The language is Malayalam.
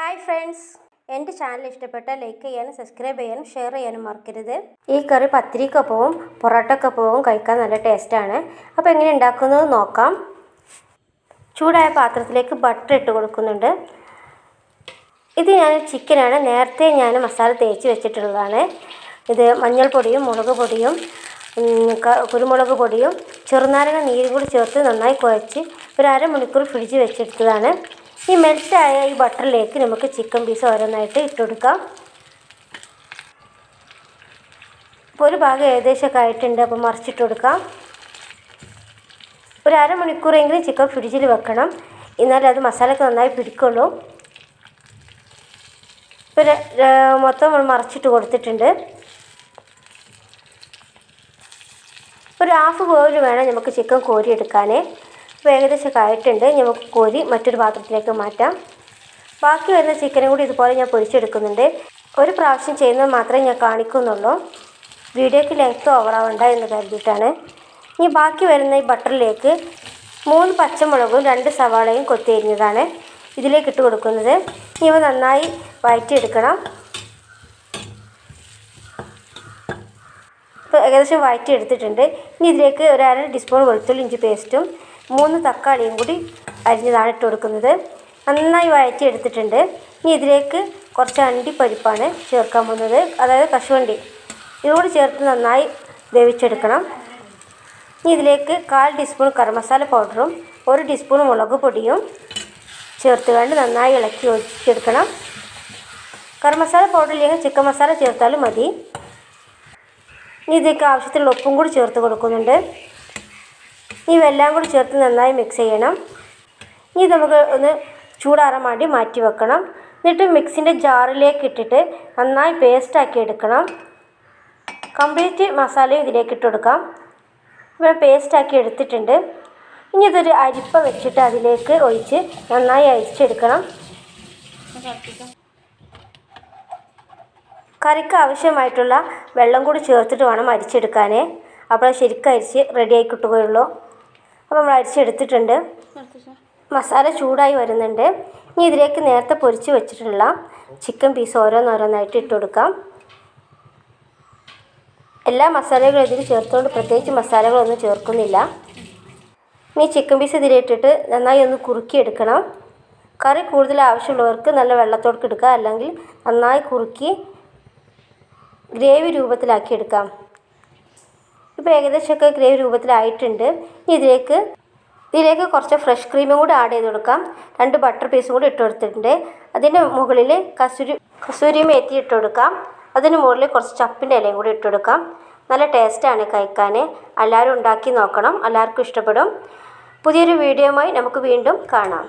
Hi friends. എന്റെ ചാനൽ ഇഷ്ടപ്പെട്ട ലൈക്ക് ചെയ്യാനും സബ്സ്ക്രൈബ് ചെയ്യാനും ഷെയർ ചെയ്യാനും മറക്കരുത്. ഈ കറി പത്തിരിക്കൊപ്പവും പൊറോട്ടക്കൊപ്പവും കഴിക്കാൻ നല്ല ടേസ്റ്റാണ്. അപ്പോൾ എങ്ങനെ ഉണ്ടാക്കുന്നത് നോക്കാം. ചൂടായ പാത്രത്തിലേക്ക് ബട്ടർ ഇട്ട് കൊടുക്കുന്നുണ്ട്. ഇത് ഞാൻ ചിക്കനാണ് നേരത്തെ ഞാൻ മസാല തേച്ച് വെച്ചിട്ടുള്ളതാണ്. ഇത് മഞ്ഞൾപ്പൊടിയും മുളക് പൊടിയും കുരുമുളക് പൊടിയും ചെറുനാരങ്ങ നീരും കൂടി ചേർത്ത് നന്നായി കുഴച്ച് ഒരു അരമണിക്കൂർ ഫ്രിഡ്ജ് വെച്ചെടുത്തതാണ്. ഈ മെൽറ്റായ ഈ ബട്ടറിലേക്ക് നമുക്ക് ചിക്കൻ പീസ് ഓരോന്നായിട്ട് ഇട്ട് കൊടുക്കാം ഇപ്പോൾ ഒരു ഭാഗം ഏകദേശമൊക്കെ ആയിട്ടുണ്ട് അപ്പോൾ മറിച്ചിട്ട് കൊടുക്കാം ഒരു അരമണിക്കൂറെങ്കിലും ചിക്കൻ ഫ്രിഡ്ജിൽ വെക്കണം. എന്നാലേ അത് മസാലയൊക്കെ നന്നായി പിടിക്കുള്ളൂ. ഇപ്പോൾ മൊത്തം മറിച്ചിട്ട് കൊടുത്തിട്ടുണ്ട്. ഒരു ഹാഫ് ബോയിൽ വേണം നമുക്ക് ചിക്കൻ കോരിയെടുക്കാൻ അപ്പോൾ ഏകദേശമൊക്കെ ആയിട്ടുണ്ട്. നമുക്ക് കോരി മറ്റൊരു പാത്രത്തിലേക്ക് മാറ്റാം. ബാക്കി വരുന്ന ചിക്കനും കൂടി ഇതുപോലെ ഞാൻ പൊരിച്ചെടുക്കുന്നുണ്ട്. ഒരു പ്രാവശ്യം ചെയ്യുന്നത് മാത്രമേ ഞാൻ കാണിക്കുന്നുള്ളൂ. വീഡിയോക്ക് ലെങ്ത്ത് ഓവറാവണ്ട എന്ന് കരുതിയിട്ടാണ്. ഇനി ബാക്കി വരുന്ന ഈ ബട്ടറിലേക്ക് മൂന്ന് പച്ചമുളകും രണ്ട് സവാളയും കൊത്തിയരിഞ്ഞതാണ് ഇതിലേക്ക് ഇട്ട് കൊടുക്കുന്നത്. ഇവ നന്നായി വഴറ്റിയെടുക്കണം ഇപ്പോൾ ഏകദേശം വഴറ്റി എടുത്തിട്ടുണ്ട് ഇനി ഇതിലേക്ക് ഒരു അര ടീസ്പൂൺ വെളുത്തുള്ളി ഇഞ്ചി പേസ്റ്റും മൂന്ന് തക്കാളിയും കൂടി അരിഞ്ഞതാണ് ഇട്ട് കൊടുക്കുന്നത് നന്നായി വഴറ്റി എടുത്തിട്ടുണ്ട് ഇനി ഇതിലേക്ക് കുറച്ച് അണ്ടിപ്പരിപ്പാണ് ചേർക്കാൻ പോകുന്നത്. അതായത് കശുവണ്ടി. ഇതോട് ചേർത്ത് നന്നായി വേവിച്ചെടുക്കണം. ഇനി ഇതിലേക്ക് കാൽ ടീസ്പൂൺ കറി മസാല പൗഡറും ഒരു ടീസ്പൂൺ മുളക് പൊടിയും ചേർത്ത് കണ്ട് നന്നായി ഇളക്കി ഒഴിച്ചെടുക്കണം കറി മസാല പൗഡറില്ലെങ്കിൽ ചിക്കൻ മസാല ചേർത്താലും മതി. ഇനി ഇതിലേക്ക് ആവശ്യത്തിനുള്ള ഉപ്പും കൂടി ചേർത്ത് കൊടുക്കുന്നുണ്ട്. ഇവയെല്ലാം കൂടി ചേർത്ത് നന്നായി മിക്സ് ചെയ്യണം. ഇനി നമുക്ക് ഒന്ന് ചൂടാറാൻ വേണ്ടി മാറ്റി വെക്കണം. എന്നിട്ട് മിക്സിന്റെ ജാറിലേക്ക് ഇട്ടിട്ട് നന്നായി പേസ്റ്റാക്കി എടുക്കണം. കംപ്ലീറ്റ് മസാലയും ഇതിലേക്ക് ഇട്ട് കൊടുക്കാം. ഇവിടെ പേസ്റ്റാക്കി എടുത്തിട്ടുണ്ട്. ഇനി ഇതൊരു അരിപ്പ വെച്ചിട്ട് അതിലേക്ക് ഒഴിച്ച് നന്നായി അരിച്ചെടുക്കണം കറിക്ക് ആവശ്യമായിട്ടുള്ള വെള്ളം കൂടി ചേർത്തിട്ട് വേണം അരിച്ചെടുക്കാൻ അപ്പോൾ ശരിക്കും അരിച്ച് റെഡിയായി കിട്ടുകയുള്ളൂ. അപ്പോൾ നമ്മൾ അരിച്ചെടുത്തിട്ടുണ്ട്. മസാല ചൂടായി വരുന്നുണ്ട്. ഇനി ഇതിലേക്ക് നേരത്തെ പൊരിച്ച് വെച്ചിട്ടുള്ള ചിക്കൻ പീസ് ഓരോന്നോരോന്നായിട്ട് ഇട്ട് കൊടുക്കാം. എല്ലാ മസാലകളും ഇതിൽ ചേർത്തുകൊണ്ട് പ്രത്യേകിച്ച് മസാലകളൊന്നും ചേർക്കുന്നില്ല. ഇനി ചിക്കൻ പീസ് ഇതിലിട്ടിട്ട് നന്നായി ഒന്ന് കുറുക്കിയെടുക്കണം. കറി കൂടുതൽ ആവശ്യമുള്ളവർക്ക് നല്ല വെള്ളത്തോടൊക്കെ എടുക്കുക. അല്ലെങ്കിൽ നന്നായി കുറുക്കി ഗ്രേവി രൂപത്തിലാക്കി എടുക്കാം ഇപ്പോൾ ഏകദേശമൊക്കെ ഗ്രേവി രൂപത്തിലായിട്ടുണ്ട്. ഇതിലേക്ക് ഇതിലേക്ക് കുറച്ച് ഫ്രഷ് ക്രീമും കൂടി ആഡ് ചെയ്ത് കൊടുക്കാം. രണ്ട് ബട്ടർ പീസും കൂടി ഇട്ട് കൊടുത്തിട്ടുണ്ട്. അതിന്റെ മുകളിൽ കസൂരി കസൂരി മേത്തി ഇട്ട് കൊടുക്കാം. അതിന് മുകളിൽ കുറച്ച് ചപ്പിന്റെ ഇലയും കൂടി ഇട്ട് കൊടുക്കാം. നല്ല ടേസ്റ്റാണ് കഴിക്കാൻ എല്ലാവരും ഉണ്ടാക്കി നോക്കണം. എല്ലാവർക്കും ഇഷ്ടപ്പെടും. പുതിയൊരു വീഡിയോയുമായി നമുക്ക് വീണ്ടും കാണാം.